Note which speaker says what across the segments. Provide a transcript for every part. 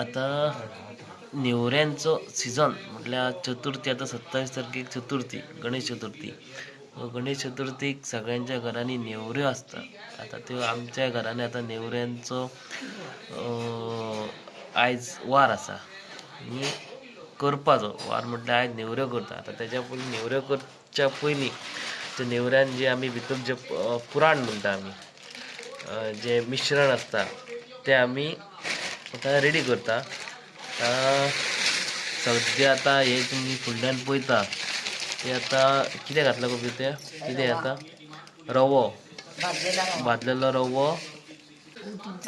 Speaker 1: आता नेवऱ्यांचो सीझन म्हटल्यार चतुर्थी आता सत्तावीस तारखेक चतुर्थी गणेश चतुर्थी. व गणेश चतुर्थीक सगळ्यांच्या घरांनी नेवऱ्यो असतात. आता त्यो आमच्या घरांनी आता नेवऱ्यांचो आयज वार आसा. आनी करपाचो वार म्हटल्यार आयज नेवऱ्यो करता. आता तेज्या पयलीं नेवऱ्यो करच्या पयलीं त्या नेवऱ्यान जे आमी भितर जे पुराण म्हणटा आमी जे मिश्रण आसता ते आमी आतां रेडी करता. आतां सद्या आतां हे तुमी फुडल्यान पळयता ते आतां कितें घातला गो ते? कितें येता रवो. भाजलेलो रवो.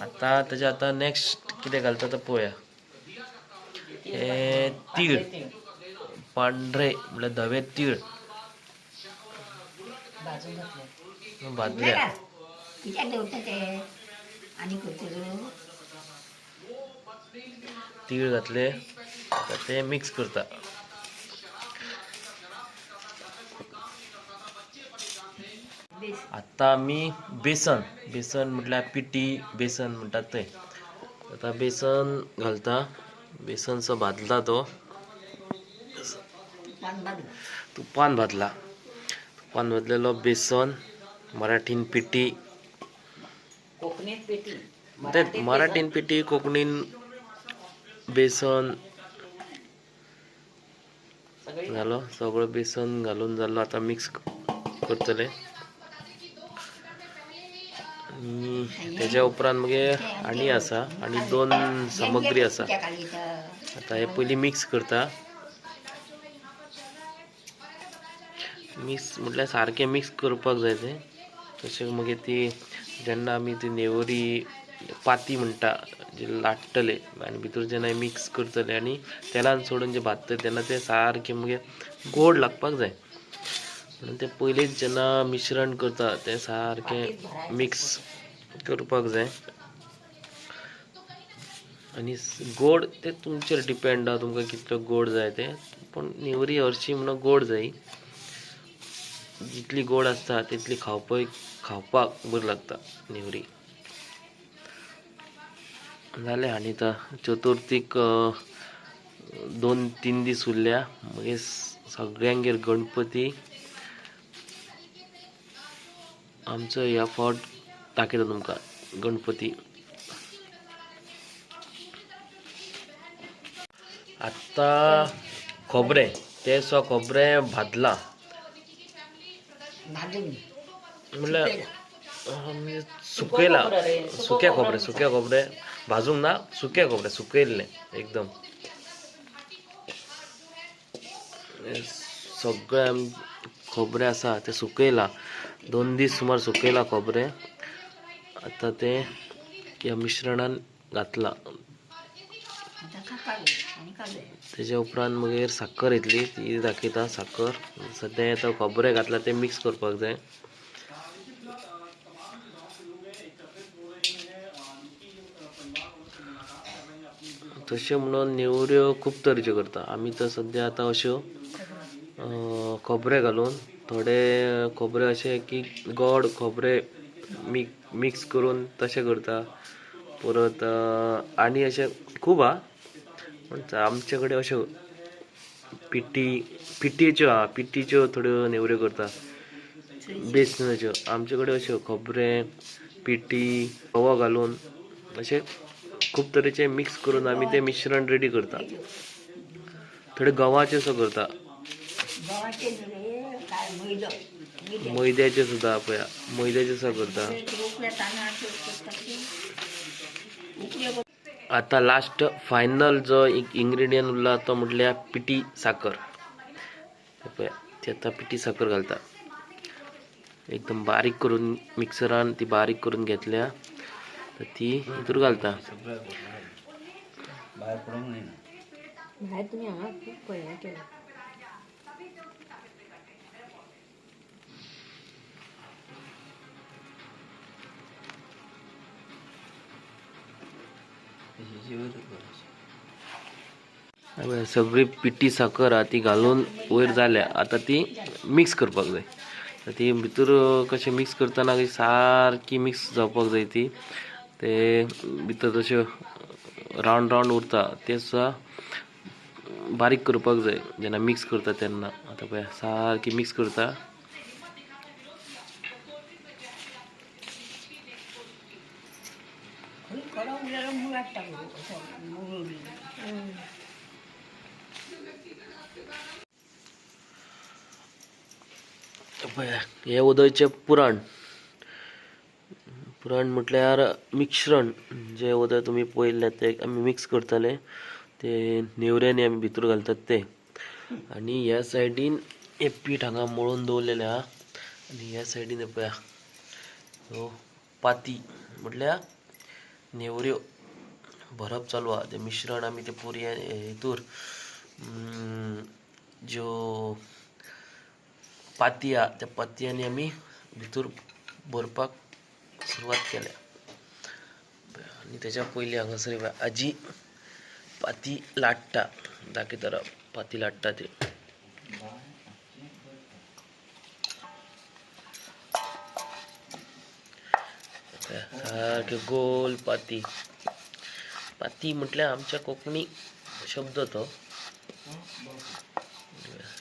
Speaker 1: आतां तेजे आतां नेक्स्ट कितें घालता तो पळोवया हे तीळ. पांढरे म्हळ्यार धवे तीळ. भाजल्या
Speaker 2: कित्याक दवरता ते आनी खंयतरी
Speaker 1: तीळ घातले ते मिक्स करता. आतां आमी बेसन बेसन म्हटल्यार पिठी बेसन म्हणटात ते. आतां बेसन घालता. बेसनचो भाजला तो.
Speaker 2: पान बांदला
Speaker 1: तुपान भाजला. तुपान भाजलेलो बेसन मराठीन
Speaker 2: पेटी.
Speaker 1: ते मराठीन पिठी कोंकणीन बेसन. घालो सगळं बेसन घालून जालो आतां मिक्स करतले आणि तेच्या उपरांत मगे आनी आसा आनी दोन सामग्री आसा आता हे पयलीं मिक्स करता. मिक्स म्हटल्यार सारकें मिक्स करपाक जाय तें तशें मागीर ती जेन्ना आमी ती नेवरी पाती म्हणटा जे लाट्टले आनी भितर जेन्ना मिक्स करतले आनी तेलान सोडून जे भाजतले तेन्ना ते सारकें मागीर गोड लागपाक जाय. म्हणून ते पयलींच जेन्ना मिश्रण करता तें सारकें मिक्स करपाक जाय. आनी गोड ते तुमचेर डिपेंड आहा तुमकां कितलो गोड जाय ते. पूण नेवरी हरशी म्हणून गोड जायी. जितली गोड आसता तितली खावपय खावपाक बरी लागता नेवरी. जालें आनी आतां चतुर्थीक दोन तीन दीस उरल्या. मागीर सगळ्यांगेर गणपती. आमचो ह्या फावट दाखयता तुमकां गणपती. आत्ता खोबरें. तें सो खोबरें भाजलां. म्हणल्यार म्हणजे सुकयला सुक्या खोबरें सुक्या खोबरें. भाजूंक ना सुक्या खोबरें सुकयल्लें एकदम. सगळें आम खोबरें आसा तें सुकयलां दोन दीस सुमार सुकयलां खोबरें. आतां तें ह्या मिश्रणान घातलां. तेज्या उपरांत मागीर साखर येतली ती दाखयता साखर. सद्या आतां खोबरें घातलां तें मिक्स करपाक जाय. तशें म्हणून नेवऱ्यो खूब तरेच्यो करता. आमी तर सद्या आतां अश्यो खोबरे खोबरें घालून थोडे खोबरें अशें की गोड खोबरें मिक मिक्स करून तशें करता. परत आनी अशें खूब आहा पूण आमचे कडेन अश्यो पिठी पिठीच्यो आहा पिठीच्यो थोड्यो नेवऱ्यो करता. बेसनाच्यो आमचे कडेन अश्यो खोबरें पिटी रवो घालून अशें खूब तरेचे मिक्स करून आमी तें मिश्रण रेडी करता. थोडे गव्हाचे सो करता. मैद्याचे. सुद्दां पळया मैद्याचे करता. आतां लास्ट फायनल जो एक इन्ग्रेडियंट उरला तो म्हटल्यार पिठी साकर हे पळया ती आतां पिठी साकर घालता. एकदम बारीक करून मिक्सरान ती बारीक करून घेतल्या. तर ती हितूर घालता.
Speaker 2: भायर तुमी हांगा खूब पळय केला.
Speaker 1: सगळी पिठी साकर आहा ती घालून वयर जाल्या आतां ती मिक्स करपाक जाय. ती भितर कशें मिक्स करतना सारकी मिक्स जावपाक जाय ती. ते भितर जश्यो रावंड रावंड उरता. ते सुद्धा बारीक करपाक जाय जेन्ना मिक्स करता तेन्ना आतां पळय सारकी मिक्स करता. पळय हे उदयचें पुराण. पुराण म्हटल्यार मिश्रण जे वता तुमी पयल्ले ते आमी मिक्स करतले. ते नेवऱ्यांनी आमी भितर घालतात ते. आनी ह्या सायडीन हे पीठ हांगा मळून दवरलेलें आहा आनी ह्या सायडीन हे पळया सो हो, पाती म्हटल्यार नेवऱ्यो. भरप चालू आहा तें मिश्रण आमी ते पुरया हितूर ज्यो पाती आहा त्या पातयांनी आमी भितर भरपाक सुरवात केल्या. आनी त्याच्या पयलीं हांगासर हे आजी पाती लाट्टा. तर पाती लाट्टा ती. सारके गोल पाती. पाती म्हटल्यार आमच्या कोंकणी शब्द तो.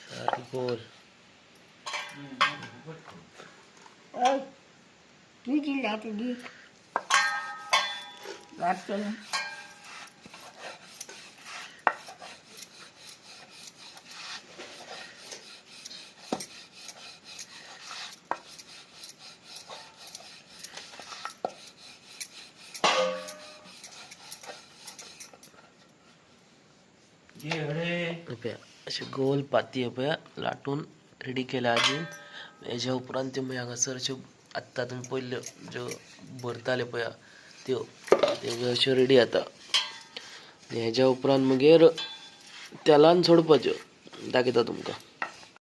Speaker 1: सारके गोल.
Speaker 2: हय दी दिली आता दी वाटतो ना
Speaker 1: गोल पाती हे पळया लाटून रेडी केल्या आधी. याच्या उपरांत ते मागीर हांगासर अश्यो आत्ता तुम्ही पयल्यो ज्यो भरताले पळया त्यो त्यो अश्यो रेडी जाता हेज्या उपरांत मागीर तेलान सोडपाच्यो दाखयता तुमकां.